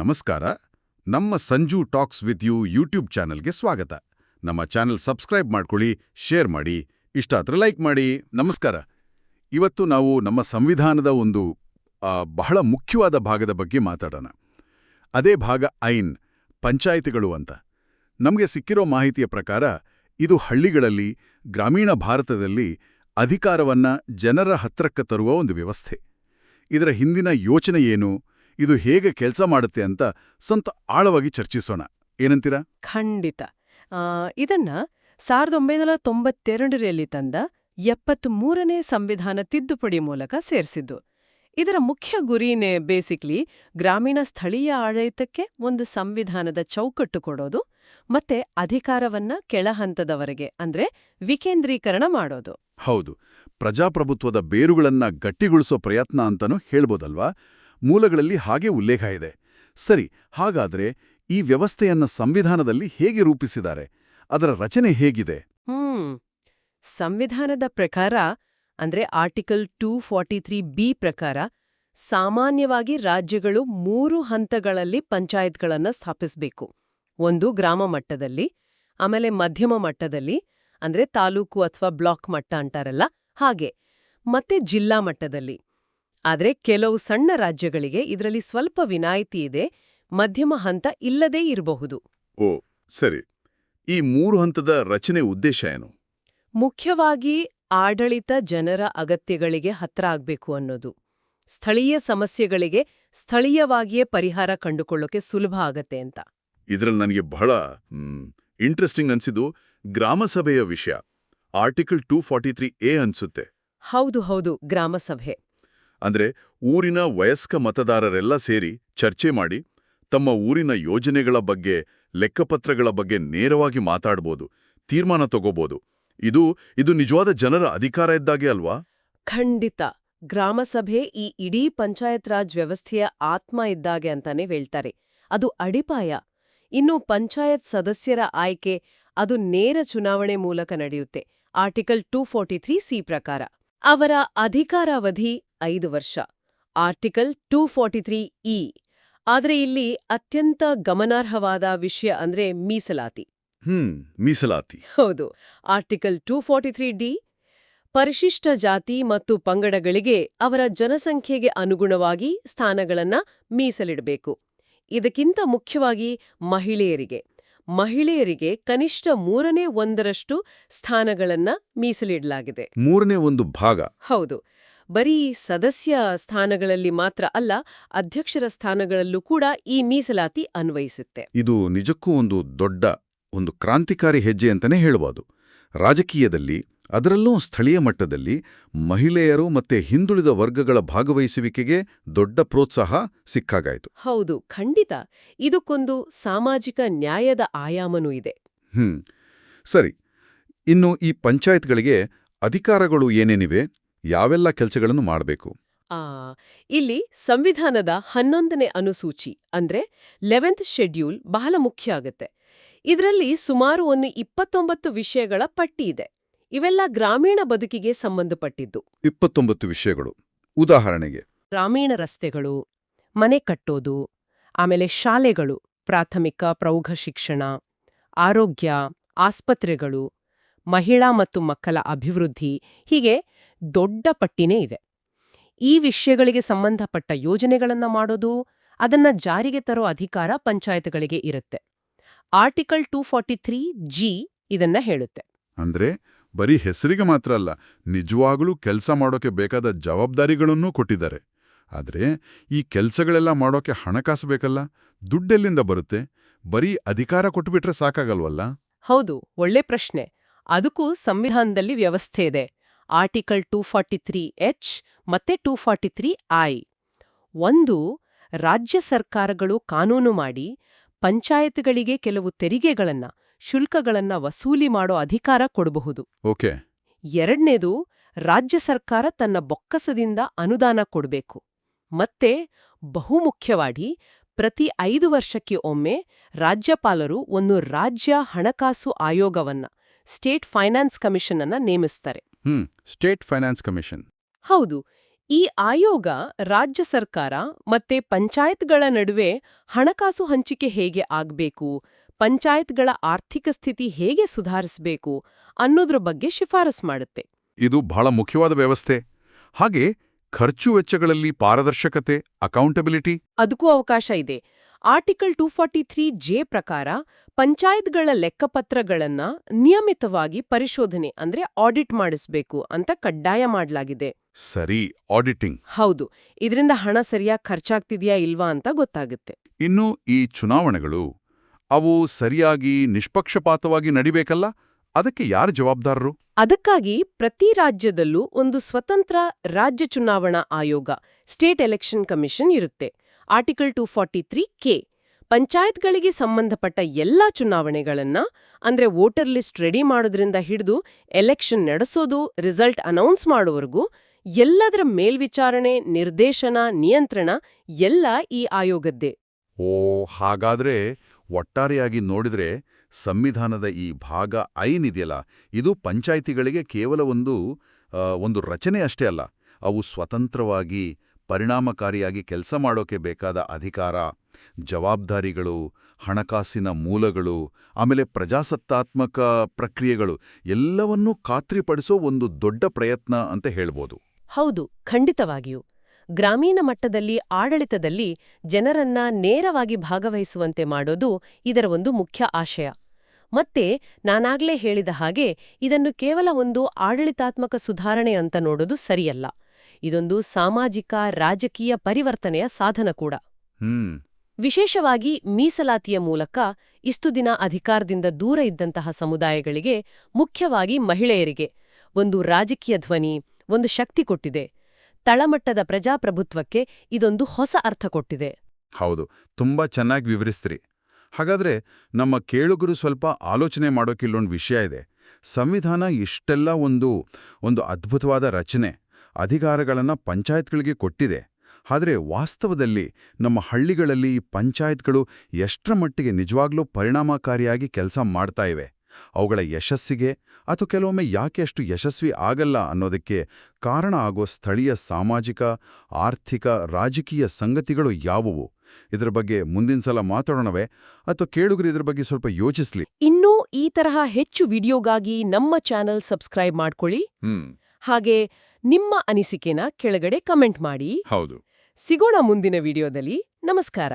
ನಮಸ್ಕಾರ. ನಮ್ಮ Sanju talks with you YouTube ಚಾನೆಲ್ಗೆ ಸ್ವಾಗತ. ನಮ್ಮ ಚಾನೆಲ್ ಸಬ್ಸ್ಕ್ರೈಬ್ ಮಾಡ್ಕೊಳ್ಳಿ, ಶೇರ್ ಮಾಡಿ. ಇಷ್ಟ ಆದ್ರೆ ಲೈಕ್ ಮಾಡಿ. ನಮಸ್ಕಾರ. ಇವತ್ತು ನಾವು ನಮ್ಮ ಸಂವಿಧಾನದ ಒಂದು ಬಹಳ ಮುಖ್ಯವಾದ ಭಾಗದ ಬಗ್ಗೆ ಮಾತಾಡೋಣ. ಅದೇ ಭಾಗ ಐನ್, ಪಂಚಾಯಿತಿಗಳು ಅಂತ. ನಮಗೆ ಸಿಕ್ಕಿರೋ ಮಾಹಿತಿಯ ಪ್ರಕಾರ, ಇದು ಹಳ್ಳಿಗಳಲ್ಲಿ, ಗ್ರಾಮೀಣ ಭಾರತದಲ್ಲಿ ಅಧಿಕಾರವನ್ನ ಜನರ ಹತ್ರಕ್ಕೆ ತರುವ ಒಂದು ವ್ಯವಸ್ಥೆ. ಇದರ ಹಿಂದಿನ ಯೋಚನೆ ಏನು? ಇದು ಹೇಗೆ ಕೆಲಸ ಮಾಡುತ್ತೆ ಅಂತ ಸ್ವಂತ ಆಳವಾಗಿ ಚರ್ಚಿಸೋಣ. ಏನಂತೀರಾ? ಖಂಡಿತ. ಆ, ಇದನ್ನ ಸಾವಿರದ ಒಂಬೈನೂರ ತೊಂಬತ್ತೆರಡರಲ್ಲಿ ತಂದ ಎಪ್ಪತ್ಮೂರನೇ ಸಂವಿಧಾನ ತಿದ್ದುಪಡಿ ಮೂಲಕ ಸೇರಿಸಿದ್ದು. ಇದರ ಮುಖ್ಯ ಗುರಿನೇ ಬೇಸಿಕ್ಲಿ ಗ್ರಾಮೀಣ ಸ್ಥಳೀಯ ಆಡಳಿತಕ್ಕೆ ಒಂದು ಸಂವಿಧಾನದ ಚೌಕಟ್ಟು ಕೊಡೋದು ಮತ್ತೆ ಅಧಿಕಾರವನ್ನ ಕೆಳಹಂತದವರೆಗೆ ಅಂದ್ರೆ ವಿಕೇಂದ್ರೀಕರಣ ಮಾಡೋದು. ಹೌದು. ಪ್ರಜಾಪ್ರಭುತ್ವದ ಬೇರುಗಳನ್ನ ಗಟ್ಟಿಗೊಳಿಸೋ ಪ್ರಯತ್ನ ಅಂತನೂ ಹೇಳ್ಬೋದಲ್ವಾ? ಮೂಲಗಳಲ್ಲಿ ಹಾಗೆ ಉಲ್ಲೇಖ ಇದೆ. ಸರಿ, ಹಾಗಾದ್ರೆ ಈ ವ್ಯವಸ್ಥೆಯನ್ನ ಸಂವಿಧಾನದಲ್ಲಿ ಹೇಗೆ ರೂಪಿಸಿದ್ದಾರೆ? ಅದರ ರಚನೆ ಹೇಗಿದೆ? ಹ್ಮ್, ಸಂವಿಧಾನದ ಪ್ರಕಾರ ಅಂದ್ರೆ ಆರ್ಟಿಕಲ್ ಟೂ ಫಾರ್ಟಿ ಬಿ ಪ್ರಕಾರ ಸಾಮಾನ್ಯವಾಗಿ ರಾಜ್ಯಗಳು ಮೂರು ಹಂತಗಳಲ್ಲಿ ಪಂಚಾಯತ್ಗಳನ್ನ ಸ್ಥಾಪಿಸಬೇಕು. ಒಂದು ಗ್ರಾಮ ಮಟ್ಟದಲ್ಲಿ, ಆಮೇಲೆ ಮಧ್ಯಮ ಮಟ್ಟದಲ್ಲಿ, ಅಂದ್ರೆ ತಾಲೂಕು ಅಥವಾ ಬ್ಲಾಕ್ ಮಟ್ಟ ಅಂತಾರಲ್ಲ ಹಾಗೆ. ಮತ್ತೆ ಜಿಲ್ಲಾ ಮಟ್ಟದಲ್ಲಿ. ಆದ್ರೆ ಕೆಲವು ಸಣ್ಣ ರಾಜ್ಯಗಳಿಗೆ ಇದರಲ್ಲಿ ಸ್ವಲ್ಪ ವಿನಾಯಿತಿ ಇದೆ ಮಧ್ಯಮ ಹಂತ ಇಲ್ಲದೇ ಇರಬಹುದು. ಓ ಸರಿ. ಈ ಮೂರು ಹಂತದ ರಚನೆ ಉದ್ದೇಶ ಏನು? ಮುಖ್ಯವಾಗಿ ಆಡಳಿತ ಜನರ ಅಗತ್ಯಗಳಿಗೆ ಹತ್ರ ಆಗ್ಬೇಕು ಅನ್ನೋದು. ಸ್ಥಳೀಯ ಸಮಸ್ಯೆಗಳಿಗೆ ಸ್ಥಳೀಯವಾಗಿಯೇ ಪರಿಹಾರ ಕಂಡುಕೊಳ್ಳೋಕೆ ಸುಲಭ ಆಗತ್ತೆ ಅಂತ. ಇದರಲ್ಲಿ ನನಗೆ ಬಹಳ ಇಂಟ್ರೆಸ್ಟಿಂಗ್ ಅನ್ಸಿದ್ದು ಗ್ರಾಮಸಭೆಯ ವಿಷಯ. Article two forty three A ಅನ್ಸುತ್ತೆ. ಹೌದು ಹೌದು ಗ್ರಾಮಸಭೆ ಅಂದ್ರೆ ಊರಿನ ವಯಸ್ಕ ಮತದಾರರೆಲ್ಲ ಸೇರಿ ಚರ್ಚೆ ಮಾಡಿ ತಮ್ಮ ಊರಿನ ಯೋಜನೆಗಳ ಬಗ್ಗೆ, ಲೆಕ್ಕಪತ್ರಗಳ ಬಗ್ಗೆ ನೇರವಾಗಿ ಮಾತಾಡ್ಬೋದು, ತೀರ್ಮಾನ ತಗೋಬೋದು. ಇದು ಇದು ನಿಜವಾದ ಜನರ ಅಧಿಕಾರ ಇದ್ದಾಗೆ ಅಲ್ವಾ? ಖಂಡಿತ. ಗ್ರಾಮಸಭೆ ಈ ಇಡೀ ಪಂಚಾಯತ್ ರಾಜ್ ವ್ಯವಸ್ಥೆಯ ಆತ್ಮ ಇದ್ದಾಗೆ ಅಂತಾನೆ ಹೇಳ್ತಾರೆ. ಅದು ಅಡಿಪಾಯ. ಇನ್ನು ಪಂಚಾಯತ್ ಸದಸ್ಯರ ಆಯ್ಕೆ ಅದು ನೇರ ಚುನಾವಣೆ ಮೂಲಕ ನಡೆಯುತ್ತೆ. ಆರ್ಟಿಕಲ್ ಟೂ ಫೋರ್ಟಿ ಸಿ ಪ್ರಕಾರ. ಅವರ ಅಧಿಕಾರಾವಧಿ ಐದು ವರ್ಷ. Article two forty three E. ಆದ್ರೆ ಇಲ್ಲಿ ಅತ್ಯಂತ ಗಮನಾರ್ಹವಾದ ವಿಷಯ ಅಂದ್ರೆ ಮೀಸಲಾತಿ. ಹ್ಮ್ ಮೀಸಲಾತಿ. ಹೌದು. Article two forty three D ಪರಿಶಿಷ್ಟ ಜಾತಿ ಮತ್ತು ಪಂಗಡಗಳಿಗೆ ಅವರ ಜನಸಂಖ್ಯೆಗೆ ಅನುಗುಣವಾಗಿ ಸ್ಥಾನಗಳನ್ನ ಮೀಸಲಿಡಬೇಕು. ಇದಕ್ಕಿಂತ ಮುಖ್ಯವಾಗಿ ಮಹಿಳೆಯರಿಗೆ. ಮಹಿಳೆಯರಿಗೆ ಕನಿಷ್ಠ ಮೂರನೇ ಒಂದರಷ್ಟು ಸ್ಥಾನಗಳನ್ನ ಮೀಸಲಿಡಲಾಗಿದೆ. ಮೂರನೇ ಒಂದು ಭಾಗ. ಹೌದು. ಬರೀ ಸದಸ್ಯ ಸ್ಥಾನಗಳಲ್ಲಿ ಮಾತ್ರ ಅಲ್ಲ ಅಧ್ಯಕ್ಷರ ಸ್ಥಾನಗಳಲ್ಲೂ ಕೂಡ ಈ ಮೀಸಲಾತಿ ಅನ್ವಯಿಸುತ್ತೆ. ಇದು ನಿಜಕ್ಕೂ ಒಂದು ದೊಡ್ಡ ಒಂದು ಕ್ರಾಂತಿಕಾರಿ ಹೆಜ್ಜೆ ಅಂತಾನೆ ಹೇಳಬಹುದು ರಾಜಕೀಯದಲ್ಲಿ ಅದರಲ್ಲೂ ಸ್ಥಳೀಯ ಮಟ್ಟದಲ್ಲಿ ಮಹಿಳೆಯರು ಮತ್ತೆ ಹಿಂದುಳಿದ ವರ್ಗಗಳ ಭಾಗವಹಿಸುವಿಕೆಗೆ ದೊಡ್ಡ ಪ್ರೋತ್ಸಾಹ ಸಿಕ್ಕಾಗಾಯಿತು. ಹೌದು ಖಂಡಿತ. ಇದಕ್ಕೊಂದು ಸಾಮಾಜಿಕ ನ್ಯಾಯದ ಆಯಾಮನೂ ಇದೆ. ಹ್ಮ್. ಸರಿ. ಇನ್ನು ಈ ಪಂಚಾಯತ್ಗಳಿಗೆ ಅಧಿಕಾರಗಳು ಏನೇನಿವೆ? ಯಾವೆಲ್ಲ ಕೆಲಸಗಳನ್ನು ಮಾಡಬೇಕು? ಆ ಇಲ್ಲಿ ಸಂವಿಧಾನದ ಹನ್ನೊಂದನೇ ಅನುಸೂಚಿ ಅಂದ್ರೆ ಲೆವೆಂತ್ ಶೆಡ್ಯೂಲ್ ಬಹಳ ಮುಖ್ಯ ಆಗುತ್ತೆ. ಇದರಲ್ಲಿ ಸುಮಾರು ಒಂದು ಇಪ್ಪತ್ತೊಂಬತ್ತು ವಿಷಯಗಳ ಪಟ್ಟಿ ಇದೆ. ಇವೆಲ್ಲ ಗ್ರಾಮೀಣ ಬದುಕಿಗೆ ಸಂಬಂಧಪಟ್ಟಿದ್ದು. ಇಪ್ಪತ್ತೊಂಬತ್ತು ವಿಷಯಗಳು. ಉದಾಹರಣೆಗೆ. ಗ್ರಾಮೀಣ ರಸ್ತೆಗಳು ಮನೆ ಕಟ್ಟೋದು ಆಮೇಲೆ ಶಾಲೆಗಳು ಪ್ರಾಥಮಿಕ ಪ್ರೌಢ ಶಿಕ್ಷಣ ಆರೋಗ್ಯ ಆಸ್ಪತ್ರೆಗಳು ಮಹಿಳಾ ಮತ್ತು ಮಕ್ಕಳ ಅಭಿವೃದ್ಧಿ ಹೀಗೆ ದೊಡ್ಡ ಪಟ್ಟಿನೇ ಇದೆ. ಈ ವಿಷಯಗಳಿಗೆ ಸಂಬಂಧಪಟ್ಟ ಯೋಜನೆಗಳನ್ನ ಮಾಡೋದು ಅದನ್ನ ಜಾರಿಗೆ ತರೋ ಅಧಿಕಾರ ಪಂಚಾಯತ್ಗಳಿಗೆ ಇರುತ್ತೆ. Article two forty three G ಇದನ್ನ ಹೇಳುತ್ತೆ. ಅಂದ್ರೆ ಬರೀ ಹೆಸರಿಗೆ ಮಾತ್ರ ಅಲ್ಲ ನಿಜವಾಗ್ಲೂ ಕೆಲಸ ಮಾಡೋಕೆ ಬೇಕಾದ ಜವಾಬ್ದಾರಿಗಳನ್ನೂ ಕೊಟ್ಟಿದ್ದಾರೆ. ಆದ್ರೆ ಈ ಕೆಲಸಗಳೆಲ್ಲ ಮಾಡೋಕೆ ಹಣಕಾಸು ಬೇಕಲ್ಲ? ದುಡ್ಡೆಲ್ಲಿಂದ ಬರುತ್ತೆ? ಬರೀ ಅಧಿಕಾರ ಕೊಟ್ಬಿಟ್ರೆ ಸಾಕಾಗಲ್ವಲ್ಲ? ಹೌದು ಒಳ್ಳೆ ಪ್ರಶ್ನೆ. ಅದಕ್ಕೂ ಸಂವಿಧಾನದಲ್ಲಿ ವ್ಯವಸ್ಥೆ ಇದೆ. Article two forty three H ಮತ್ತೆ ಟೂ ಫಾರ್ಟಿ ತ್ರೀ ಐ ಒಂದು ರಾಜ್ಯ ಸರ್ಕಾರಗಳು ಕಾನೂನು ಮಾಡಿ ಪಂಚಾಯತ್ಗಳಿಗೆ ಕೆಲವು ತೆರಿಗೆಗಳನ್ನ ಶುಲ್ಕಗಳನ್ನ ವಸೂಲಿ ಮಾಡೋ ಅಧಿಕಾರ ಕೊಡಬಹುದು. ಓಕೆ. ಎರಡನೇದು ರಾಜ್ಯ ಸರ್ಕಾರ ತನ್ನ ಬೊಕ್ಕಸದಿಂದ ಅನುದಾನ ಕೊಡಬೇಕು. ಮತ್ತೆ ಬಹುಮುಖ್ಯವಾಗಿ ಪ್ರತಿ ಐದು ವರ್ಷಕ್ಕೆ ಒಮ್ಮೆ ರಾಜ್ಯಪಾಲರು ಒಂದು ರಾಜ್ಯ ಹಣಕಾಸು ಆಯೋಗವನ್ನ ಸ್ಟೇಟ್ ಫೈನಾನ್ಸ್ ಕಮಿಷನ್ ಅನ್ನ ನೇಮಿಸ್ತಾರೆ. ಹ್ಮ್ ಸ್ಟೇಟ್ ಫೈನಾನ್ಸ್ ಕಮಿಷನ್. ಹೌದು ಈ ಆಯೋಗ ರಾಜ್ಯ ಸರ್ಕಾರ ಮತ್ತೆ ಪಂಚಾಯತ್ಗಳ ನಡುವೆ ಹಣಕಾಸು ಹಂಚಿಕೆ ಹೇಗೆ ಆಗ್ಬೇಕು ಪಂಚಾಯತ್ಗಳ ಆರ್ಥಿಕ ಸ್ಥಿತಿ ಹೇಗೆ ಸುಧಾರಿಸಬೇಕು ಅನ್ನೋದ್ರ ಬಗ್ಗೆ ಶಿಫಾರಸ್ ಮಾಡುತ್ತೆ. ಇದು ಬಹಳ ಮುಖ್ಯವಾದ ವ್ಯವಸ್ಥೆ. ಹಾಗೆ ಖರ್ಚು ವೆಚ್ಚಗಳಲ್ಲಿ ಪಾರದರ್ಶಕತೆ ಅಕೌಂಟಬಿಲಿಟಿ. ಅದಕ್ಕೂ ಅವಕಾಶ ಇದೆ. Article two forty three J ಪ್ರಕಾರ ಪಂಚಾಯತ್ಗಳ ಲೆಕ್ಕಪತ್ರಗಳನ್ನ ನಿಯಮಿತವಾಗಿ ಪರಿಶೋಧನೆ ಅಂದ್ರೆ ಆಡಿಟ್ ಮಾಡಿಸ್ಬೇಕು ಅಂತ ಕಡ್ಡಾಯ ಮಾಡಲಾಗಿದೆ. ಸರಿ ಆಡಿಟಿಂಗ್. ಹೌದು. ಇದರಿಂದ ಹಣ ಸರಿಯಾಗಿ ಖರ್ಚಾಗ್ತಿದೆಯಾ ಇಲ್ವಾ ಅಂತ ಗೊತ್ತಾಗುತ್ತೆ. ಇನ್ನು ಈ ಚುನಾವಣೆಗಳು ಅವು ಸರಿಯಾಗಿ ನಿಷ್ಪಕ್ಷಪಾತವಾಗಿ ನಡಿಬೇಕಲ್ಲ? ಅದಕ್ಕೆ ಯಾರು ಜವಾಬ್ದಾರರು? ಅದಕ್ಕಾಗಿ ಪ್ರತಿ ರಾಜ್ಯದಲ್ಲೂ ಒಂದು ಸ್ವತಂತ್ರ ರಾಜ್ಯ ಚುನಾವಣಾ ಆಯೋಗ ಸ್ಟೇಟ್ ಎಲೆಕ್ಷನ್ ಕಮಿಷನ್ ಇರುತ್ತೆ. Article two forty three K ಪಂಚಾಯತ್ಗಳಿಗೆ ಸಂಬಂಧಪಟ್ಟ ಎಲ್ಲಾ ಚುನಾವಣೆಗಳನ್ನ, ಅಂದ್ರೆ ವೋಟರ್ ಲಿಸ್ಟ್ ರೆಡಿ ಮಾಡೋದ್ರಿಂದ ಹಿಡಿದು ಎಲೆಕ್ಷನ್ ನಡೆಸೋದು ರಿಸಲ್ಟ್ ಅನೌನ್ಸ್ ಮಾಡುವವರೆಗೂ ಎಲ್ಲದರ ಮೇಲ್ವಿಚಾರಣೆ, ನಿರ್ದೇಶನ, ನಿಯಂತ್ರಣ ಎಲ್ಲ ಈ ಆಯೋಗದ್ದೇ. ಓ, ಹಾಗಾದ್ರೆ ಒಟ್ಟಾರೆಯಾಗಿ ನೋಡಿದ್ರೆ ಸಂವಿಧಾನದ ಈ ಭಾಗ ಐನಿದೆಯಲ್ಲ, ಇದು ಪಂಚಾಯಿತಿಗಳಿಗೆ ಕೇವಲ ಒಂದು ಒಂದು ರಚನೆ ಅಷ್ಟೇ ಅಲ್ಲ, ಅವು ಸ್ವತಂತ್ರವಾಗಿ ಪರಿಣಾಮಕಾರಿಯಾಗಿ ಕೆಲಸ ಮಾಡೋಕೆ ಬೇಕಾದ ಅಧಿಕಾರ, ಜವಾಬ್ದಾರಿಗಳು, ಹಣಕಾಸಿನ ಮೂಲಗಳು, ಆಮೇಲೆ ಪ್ರಜಾಸತ್ತಾತ್ಮಕ ಪ್ರಕ್ರಿಯೆಗಳು ಎಲ್ಲವನ್ನೂ ಖಾತ್ರಿಪಡಿಸೋ ಒಂದು ದೊಡ್ಡ ಪ್ರಯತ್ನ ಅಂತ ಹೇಳ್ಬೋದು. ಹೌದು, ಖಂಡಿತವಾಗಿಯೂ. ಗ್ರಾಮೀಣ ಮಟ್ಟದಲ್ಲಿ, ಆಡಳಿತದಲ್ಲಿ ಜನರನ್ನ ನೇರವಾಗಿ ಭಾಗವಹಿಸುವಂತೆ ಮಾಡೋದು ಇದರ ಒಂದು ಮುಖ್ಯ ಆಶಯ. ಮತ್ತೆ ನಾನಾಗ್ಲೇ ಹೇಳಿದ ಹಾಗೆ ಇದನ್ನು ಕೇವಲ ಒಂದು ಆಡಳಿತಾತ್ಮಕ ಸುಧಾರಣೆ ಅಂತ ನೋಡೋದು ಸರಿಯಲ್ಲ. ಇದೊಂದು ಸಾಮಾಜಿಕ ರಾಜಕೀಯ ಪರಿವರ್ತನೆಯ ಸಾಧನ ಕೂಡ. ವಿಶೇಷವಾಗಿ ಮೀಸಲಾತಿಯ ಮೂಲಕ ಇಷ್ಟು ದಿನ ಅಧಿಕಾರದಿಂದ ದೂರ ಇದ್ದಂತಹ ಸಮುದಾಯಗಳಿಗೆ ಮುಖ್ಯವಾಗಿ ಮಹಿಳೆಯರಿಗೆ ಒಂದು ರಾಜಕೀಯ ಧ್ವನಿ ಒಂದು ಶಕ್ತಿ ಕೊಟ್ಟಿದೆ. ತಳಮಟ್ಟದ ಪ್ರಜಾಪ್ರಭುತ್ವಕ್ಕೆ ಇದೊಂದು ಹೊಸ ಅರ್ಥ ಕೊಟ್ಟಿದೆ. ಹೌದು ತುಂಬಾ ಚೆನ್ನಾಗಿ ವಿವರಿಸ್ತೀರಿ. ಹಾಗಾದ್ರೆ ನಮ್ಮ ಕೇಳುಗರು ಸ್ವಲ್ಪ ಆಲೋಚನೆ ಮಾಡೋಕಿಲ್ಲೊಂದು ವಿಷಯ ಇದೆ. ಸಂವಿಧಾನ ಇಷ್ಟೆಲ್ಲ ಒಂದು ಒಂದು ಅದ್ಭುತವಾದ ರಚನೆ. ಅಧಿಕಾರಗಳನ್ನ ಪಂಚಾಯತ್ಗಳಿಗೆ ಕೊಟ್ಟಿದೆ. ಆದರೆ ವಾಸ್ತವದಲ್ಲಿ ನಮ್ಮ ಹಳ್ಳಿಗಳಲ್ಲಿ ಈ ಪಂಚಾಯತ್ಗಳು ಎಷ್ಟರ ಮಟ್ಟಿಗೆ ನಿಜವಾಗ್ಲೂ ಪರಿಣಾಮಕಾರಿಯಾಗಿ ಕೆಲಸ ಮಾಡ್ತಾ ಇವೆ. ಅವುಗಳ ಯಶಸ್ಸಿಗೆ ಅಥವಾ ಕೆಲವೊಮ್ಮೆ ಯಾಕೆ ಅಷ್ಟು ಯಶಸ್ವಿ ಆಗಲ್ಲ ಅನ್ನೋದಕ್ಕೆ ಕಾರಣ ಆಗೋ ಸ್ಥಳೀಯ ಸಾಮಾಜಿಕ ಆರ್ಥಿಕ ರಾಜಕೀಯ ಸಂಗತಿಗಳು ಯಾವುವು? ಇದರ ಬಗ್ಗೆ ಮುಂದಿನ ಸಲ ಮಾತಾಡೋಣವೇ? ಅಥವಾ ಕೇಳುಗರು ಇದರ ಬಗ್ಗೆ ಸ್ವಲ್ಪ ಯೋಚಿಸ್ಲಿ. ಇನ್ನೂ ಈ ತರಹ ಹೆಚ್ಚು ವಿಡಿಯೋಗಾಗಿ ನಮ್ಮ ಚಾನೆಲ್ ಸಬ್ಸ್ಕ್ರೈಬ್ ಮಾಡ್ಕೊಳ್ಳಿ. ಹಾಗೆ ನಿಮ್ಮ ಅನಿಸಿಕೆನ ಕೆಳಗಡೆ ಕಮೆಂಟ್ ಮಾಡಿ. ಹೌದು. ಸಿಗೋಣ ಮುಂದಿನ ವಿಡಿಯೋದಲ್ಲಿ. ನಮಸ್ಕಾರ.